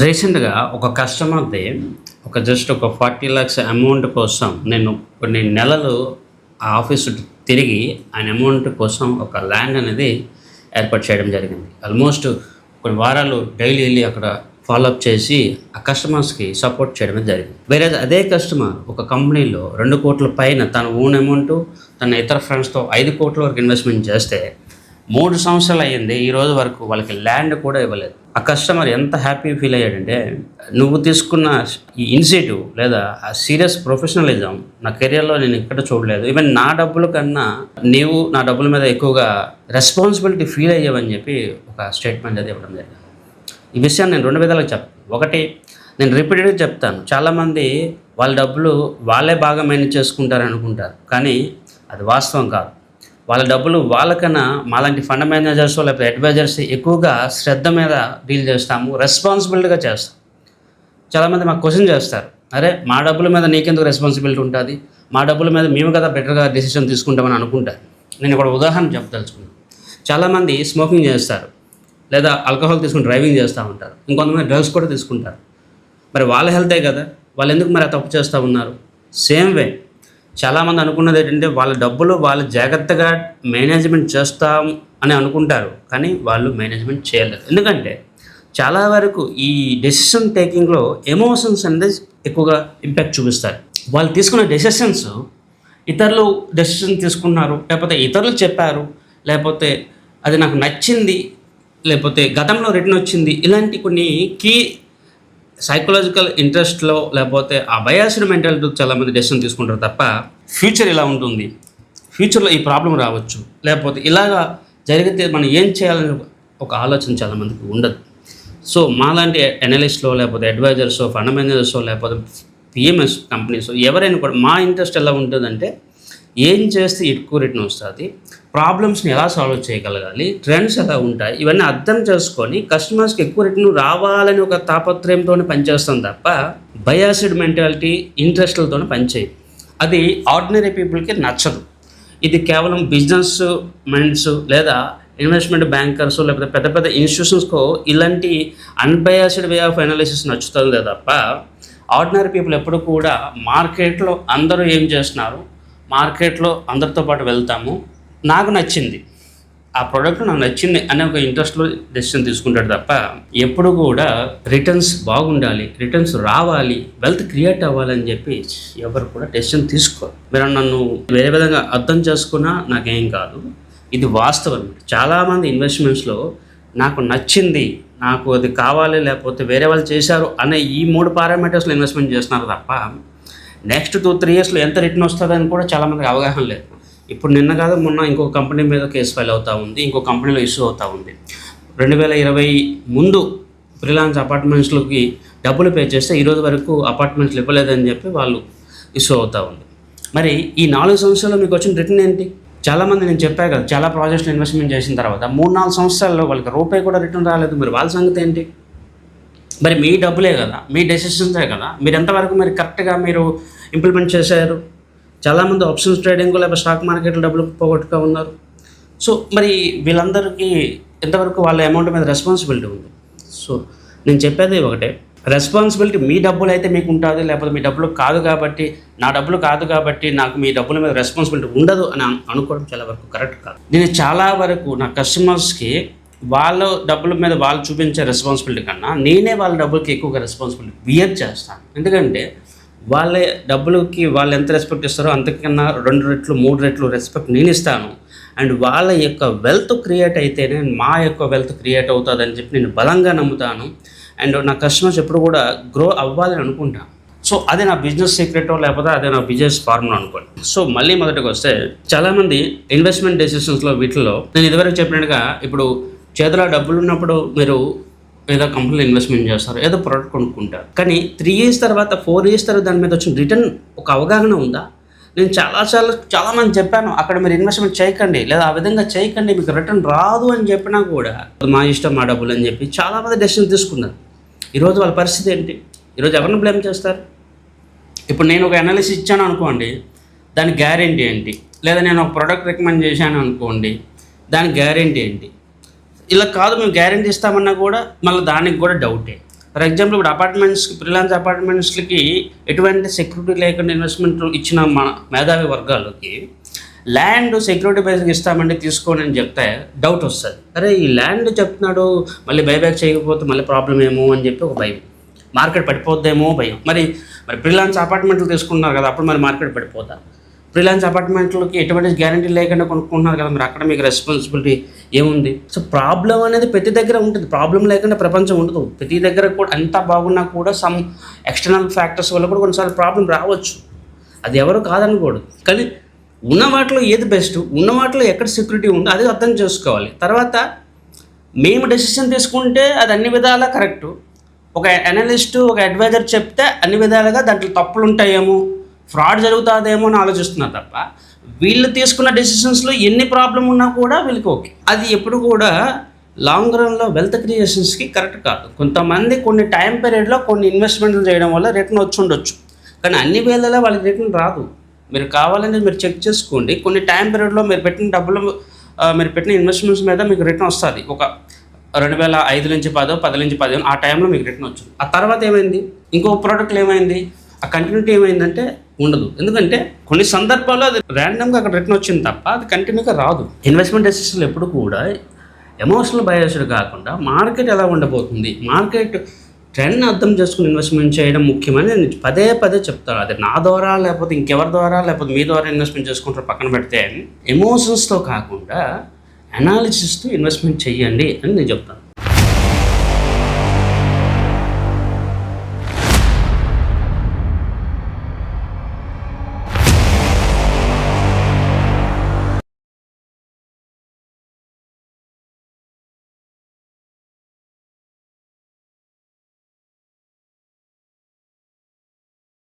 రీసెంట్గా ఒక కస్టమర్ది ఒక జస్ట్ ఒక ఫార్టీ ల్యాక్స్ అమౌంట్ కోసం నేను కొన్ని నెలలు ఆ ఆఫీస్ తిరిగి ఆయన అమౌంట్ కోసం ఒక ల్యాండ్ అనేది ఏర్పాటు చేయడం జరిగింది. ఆల్మోస్ట్ కొన్ని వారాలు డైలీ వెళ్ళి అక్కడ ఫాలోఅప్ చేసి ఆ కస్టమర్స్కి సపోర్ట్ చేయడం జరిగింది. వేరే అదే కస్టమర్ ఒక కంపెనీలో రెండు కోట్ల పైన తన ఓన్ అమౌంట్ తన ఇతర ఫ్రెండ్స్తో ఐదు కోట్ల వరకు ఇన్వెస్ట్మెంట్ చేస్తే మూడు సంవత్సరాలు అయ్యింది ఈ రోజు వరకు వాళ్ళకి ల్యాండ్ కూడా ఇవ్వలేదు. ఆ కస్టమర్ ఎంత హ్యాపీ ఫీల్ అయ్యాడంటే నువ్వు తీసుకున్న ఈ ఇనిషియేటివ్ లేదా ఆ సీరియస్ ప్రొఫెషనలిజం నా కెరియర్లో నేను ఎక్కడ చూడలేదు. ఈవెన్ నా డబ్బుల కన్నా నీవు నా డబ్బుల మీద ఎక్కువగా రెస్పాన్సిబిలిటీ ఫీల్ అయ్యావని చెప్పి ఒక స్టేట్మెంట్ అది ఇవ్వడం జరిగింది. ఈ విషయాన్ని నేను రెండు విధాలుగా చెప్తాను ఒకటి నేను రిపీటెడ్గా చెప్తాను. చాలామంది వాళ్ళ డబ్బులు వాళ్ళే బాగా మేనేజ్ చేసుకుంటారు అనుకుంటారు కానీ అది వాస్తవం కాదు. వాళ్ళ డబ్బులు వాళ్ళకన్నా మాలాంటి ఫండ్ మేనేజర్స్ లేకపోతే అడ్వైజర్స్ ఎక్కువగా శ్రద్ధ మీద డీల్ చేస్తాము రెస్పాన్సిబిలిటీగా చేస్తాం. చాలామంది మాకు క్వశ్చన్ చేస్తారు అరే మా డబ్బుల మీద నీకెందుకు రెస్పాన్సిబిలిటీ ఉంటుంది? మా డబ్బుల మీద మేము కదా బెటర్గా డెసిషన్ తీసుకుంటామని అనుకుంటారు నేను ఇక్కడ ఉదాహరణ చెప్పదలుచుకున్నాను. చాలామంది స్మోకింగ్ చేస్తారు లేదా ఆల్కహాల్ తీసుకుని డ్రైవింగ్ చేస్తూ ఉంటారు ఇంకొంతమంది డ్రగ్స్ కూడా తీసుకుంటారు. మరి వాళ్ళ హెల్తే కదా? వాళ్ళు ఎందుకు మరి ఆ తప్పు చేస్తూ ఉన్నారు? సేమ్ వే చాలామంది అనుకున్నది ఏంటంటే వాళ్ళ డబ్బులు వాళ్ళు జాగ్రత్తగా మేనేజ్మెంట్ చేస్తాం అని అనుకుంటారు కానీ వాళ్ళు మేనేజ్మెంట్ చేయలేరు ఎందుకంటే చాలా వరకు ఈ డెసిషన్ టేకింగ్లో ఎమోషన్స్ అనేది ఎక్కువగా ఇంపాక్ట్ చూపిస్తారు. వాళ్ళు తీసుకున్న డెసిషన్స్ ఇతరులు డెసిషన్ తీసుకున్నారు లేకపోతే ఇతరులు చెప్పారు లేకపోతే అది నాకు నచ్చింది లేకపోతే గతంలో రిటర్న్ వచ్చింది ఇలాంటి కొన్ని కీ సైకలాజికల్ ఇంట్రెస్ట్లో లేకపోతే ఆ బయాస్డ్ మెంటాలిటీ చాలామంది డెసిషన్ తీసుకుంటారు తప్ప ఫ్యూచర్ ఇలా ఉంటుంది? ఫ్యూచర్లో ఈ ప్రాబ్లం రావచ్చు. లేకపోతే ఇలాగా జరిగితే మనం ఏం చేయాలని ఒక ఆలోచన చాలామందికి ఉండదు. సో మాలాంటి ఎనలిస్ట్లో లేకపోతే అడ్వైజర్స్ ఫండ్ మేనేజర్స్ లేకపోతే పిఎంఎస్ కంపెనీస్ ఎవరైనా కూడా మా ఇంట్రెస్ట్ ఎలా ఉంటుందంటే ఏం చేస్తే ఎక్కువ రిటర్న్ వస్తుంది? ప్రాబ్లమ్స్ని ఎలా సాల్వ్ చేయగలగాలి? ట్రెండ్స్ ఎలా ఉంటాయి? ఇవన్నీ అర్థం చేసుకొని కస్టమర్స్కి ఎక్కువ రిటర్న్ రావాలని ఒక తాపత్రయంతోనే పనిచేస్తాం తప్ప బయాసిడ్ మెంటాలిటీ ఇంట్రెస్ట్లతోనే పనిచేయదు. అది ఆర్డినరీ పీపుల్కి నచ్చదు. ఇది కేవలం బిజినెస్ మైండ్స్ లేదా ఇన్వెస్ట్మెంట్ బ్యాంకర్స్ లేకపోతే పెద్ద పెద్ద ఇన్స్టిట్యూషన్స్కో ఇలాంటి అన్బయాసిడ్ వే ఆఫ్ అనాలిసిస్ నచ్చుతుంది తప్ప ఆర్డినరీ పీపుల్ ఎప్పుడు కూడా మార్కెట్లో అందరూ ఏం చేస్తున్నారు? మార్కెట్లో అందరితో పాటు వెళ్తాము. నాకు నచ్చింది. ఆ ప్రోడక్ట్ నాకు నచ్చింది అనే ఒక ఇంట్రెస్ట్లో డెసిషన్ తీసుకుంటాడు తప్ప ఎప్పుడు కూడా రిటర్న్స్ బాగుండాలి రిటర్న్స్ రావాలి వెల్త్ క్రియేట్ అవ్వాలని చెప్పి ఎవరు కూడా డెసిషన్ తీసుకోరు. మీరు నన్ను వేరే విధంగా అర్థం చేసుకున్నా నాకేం కాదు. ఇది వాస్తవం. చాలామంది ఇన్వెస్ట్మెంట్స్లో నాకు నచ్చింది నాకు అది కావాలి లేకపోతే వేరే వాళ్ళు చేశారు అనే ఈ మూడు పారామీటర్స్లో ఇన్వెస్ట్మెంట్ చేస్తున్నారు తప్ప నెక్స్ట్ టూ త్రీ ఇయర్స్లో ఎంత రిటర్న్ వస్తుందని కూడా చాలామందికి అవగాహన లేదు. ఇప్పుడు నిన్న కాదు మొన్న ఇంకో కంపెనీ మీద కేసు ఫైల్ అవుతూ ఉంది ఇంకో కంపెనీలో ఇష్యూ అవుతూ ఉంది. రెండు వేల ఇరవై ముందు ఫ్రీలాన్స్ అపార్ట్మెంట్స్లోకి డబ్బులు పే చేస్తే ఈరోజు వరకు అపార్ట్మెంట్స్ ఇవ్వలేదని చెప్పి వాళ్ళు ఇష్యూ అవుతూ ఉంది. మరి ఈ నాలుగు సంవత్సరాల్లో మీకు వచ్చిన రిటర్న్ ఏంటి? చాలామంది నేను చెప్పా కదా చాలా ప్రాజెక్ట్స్ ఇన్వెస్ట్మెంట్ చేసిన తర్వాత మూడు నాలుగు సంవత్సరాల్లో వాళ్ళకి రూపాయి కూడా రిటర్న్ రాలేదు. మరి వాళ్ళ సంగతి ఏంటి? మరి మీ డబ్బులే కదా మీ డెసిషన్సే కదా మీరు ఎంతవరకు మరి కరెక్ట్గా మీరు ఇంప్లిమెంట్ చేశారు? చాలామంది ఆప్షన్స్ ట్రేడింగ్ లేకపోతే స్టాక్ మార్కెట్లో డబ్బులు పోగొట్టుగా ఉన్నారు. సో మరి వీళ్ళందరికీ ఎంతవరకు వాళ్ళ అమౌంట్ మీద రెస్పాన్సిబిలిటీ ఉంది? సో నేను చెప్పేది ఒకటే రెస్పాన్సిబిలిటీ మీ డబ్బులు అయితే మీకు ఉంటుంది లేకపోతే మీ డబ్బులు కాదు కాబట్టి నా డబ్బులు కాదు కాబట్టి నాకు మీ డబ్బుల మీద రెస్పాన్సిబిలిటీ ఉండదు అని అనుకోవడం చాలా వరకు కరెక్ట్ కాదు. నేను చాలా వరకు నా కస్టమర్స్కి వాళ్ళ డబ్బుల మీద వాళ్ళు చూపించే రెస్పాన్సిబిలిటీ కన్నా నేనే వాళ్ళ డబ్బులకి ఎక్కువగా రెస్పాన్సిబిలిటీ బియర్ చేస్తాను. ఎందుకంటే వాళ్ళ డబ్బులకి వాళ్ళు ఎంత రెస్పెక్ట్ ఇస్తారో అంతకన్నా రెండు రెట్లు మూడు రెట్లు రెస్పెక్ట్ నేను ఇస్తాను. అండ్ వాళ్ళ యొక్క వెల్త్ క్రియేట్ అయితేనే మా యొక్క వెల్త్ క్రియేట్ అవుతుందని చెప్పి నేను బలంగా నమ్ముతాను. అండ్ నా కస్టమర్స్ ఎప్పుడు కూడా గ్రో అవ్వాలని అనుకుంటాను. సో అదే నా బిజినెస్ సీక్రెటో లేకపోతే అదే నా బిజినెస్ ఫార్ములా అనుకోండి. సో మళ్ళీ మొదటికి వస్తే చాలామంది ఇన్వెస్ట్మెంట్ డెసిషన్స్లో వీటిలో నేను ఇదివరకు చెప్పినట్టుగా ఇప్పుడు చేతిలో డబ్బులు ఉన్నప్పుడు మీరు ఏదో కంపెనీలో ఇన్వెస్ట్మెంట్ చేస్తారు ఏదో ప్రోడక్ట్ కొనుక్కుంటారు. కానీ త్రీ ఇయర్స్ తర్వాత ఫోర్ ఇయర్స్ తర్వాత దాని మీద వచ్చిన రిటర్న్ ఒక అవగాహన ఉందా? నేను చాలా చాలా చాలామంది చెప్పాను అక్కడ మీరు ఇన్వెస్ట్మెంట్ చేయకండి లేదా ఆ విధంగా చేయకండి మీకు రిటర్న్ రాదు అని చెప్పినా కూడా మా ఇష్టం మా డబ్బులు అని చెప్పి చాలామంది డెసిషన్ తీసుకున్నారు. ఈరోజు వాళ్ళ పరిస్థితి ఏంటి? ఈరోజు ఎవరిని బ్లేమ్ చేస్తారు? ఇప్పుడు నేను ఒక అనాలిసిస్ ఇచ్చాను అనుకోండి దాని గ్యారెంటీ ఏంటి? లేదా నేను ఒక ప్రోడక్ట్ రికమెండ్ చేశాను అనుకోండి దాని గ్యారెంటీ ఏంటి? ఇలా కాదు మేము గ్యారెంటీ ఇస్తామన్నా కూడా మళ్ళీ దానికి కూడా డౌటే ఫర్ ఎగ్జాంపుల్ ఇప్పుడు అపార్ట్మెంట్స్కి ఫ్రీలాన్స్ అపార్ట్మెంట్స్కి ఎటువంటి సెక్యూరిటీ లేకుండా ఇన్వెస్ట్మెంట్ ఇచ్చిన మన మేధావి వర్గాలకి ల్యాండ్ సెక్యూరిటీ బేసింగ్ ఇస్తామండి తీసుకోండి అని చెప్తే డౌట్ వస్తుంది. అరే ఈ ల్యాండ్ చెప్తున్నాడు మళ్ళీ బైబ్యాక్ చేయకపోతే మళ్ళీ ప్రాబ్లం ఏమో అని చెప్పి ఒక భయం. మార్కెట్ పడిపోద్దేమో భయం. మరి మరి ఫ్రీలాన్స్ అపార్ట్మెంట్లు తీసుకుంటున్నారు కదా అప్పుడు మరి మార్కెట్ పడిపోతా ఫ్రీలాన్స్ అపార్ట్మెంట్లకి ఎటువంటి గ్యారంటీ లేకుండా కొనుక్కుంటున్నారు కదా మరి? అక్కడ మీకు రెస్పాన్సిబిలిటీ ఏముంది? సో ప్రాబ్లం అనేది ప్రతి దగ్గర ఉంటుంది. ప్రాబ్లం లేకుండా ప్రపంచం ఉండదు. ప్రతి దగ్గర కూడా అంతా బాగున్నా కూడా సమ్ ఎక్స్టర్నల్ ఫ్యాక్టర్స్ వల్ల కూడా కొన్నిసార్లు ప్రాబ్లం రావచ్చు. అది ఎవరు కాదనకూడదు. కానీ ఉన్న వాటిలో ఏది బెస్ట్ ఉన్న వాటిలో ఎక్కడ సెక్యూరిటీ ఉందో అది అర్థం చేసుకోవాలి. తర్వాత మేము డెసిషన్ తీసుకుంటే అది అన్ని విధాలా కరెక్టు ఒక అనలిస్టు ఒక అడ్వైజర్ చెప్తే అన్ని విధాలుగా దాంట్లో తప్పులు ఉంటాయేమో ఫ్రాడ్ జరుగుతుందేమో అని ఆలోచిస్తున్నారు తప్ప వీళ్ళు తీసుకున్న డెసిషన్స్లో ఎన్ని ప్రాబ్లం ఉన్నా కూడా వీళ్ళకి ఓకే అది ఎప్పుడు కూడా లాంగ్ రన్లో వెల్త్ క్రియేషన్స్కి కరెక్ట్ కాదు. కొంతమంది కొన్ని టైం పీరియడ్లో కొన్ని ఇన్వెస్ట్మెంట్లు చేయడం వల్ల రిటర్న్ వచ్చి ఉండొచ్చు. కానీ అన్ని వేళలా వాళ్ళకి రిటర్న్ రాదు. మీరు కావాలని మీరు చెక్ చేసుకోండి. కొన్ని టైం పీరియడ్లో మీరు పెట్టిన డబ్బులు మీరు పెట్టిన ఇన్వెస్ట్మెంట్స్ మీద మీకు రిటర్న్ వస్తుంది. ఒక రెండు వేల ఐదు నుంచి పదో పది నుంచి పదిహేను ఆ టైంలో మీకు రిటర్న్ వచ్చింది. ఆ తర్వాత ఏమైంది? ఇంకో ప్రోడక్ట్లు ఏమైంది? ఆ కంటిన్యూటీ ఏమైందంటే ఉండదు. ఎందుకంటే కొన్ని సందర్భాల్లో అది ర్యాండమ్గా అక్కడ రిటర్న్ వచ్చింది తప్ప అది కంటిన్యూగా రాదు. ఇన్వెస్ట్మెంట్ డెసిషన్లు ఎప్పుడు కూడా ఎమోషనల్ బయాస్డ్ కాకుండా మార్కెట్ ఎలా ఉండబోతుంది మార్కెట్ ట్రెండ్ అర్థం చేసుకుని ఇన్వెస్ట్మెంట్ చేయడం ముఖ్యమని నేను పదే పదే చెప్తాను. అది నా ద్వారా లేకపోతే ఇంకెవరి ద్వారా లేకపోతే మీ ద్వారా ఇన్వెస్ట్మెంట్ చేసుకుంటారు పక్కన పెడితే ఎమోషన్స్తో కాకుండా అనాలిసిస్తో ఇన్వెస్ట్మెంట్ చేయండి అని నేను చెప్తాను.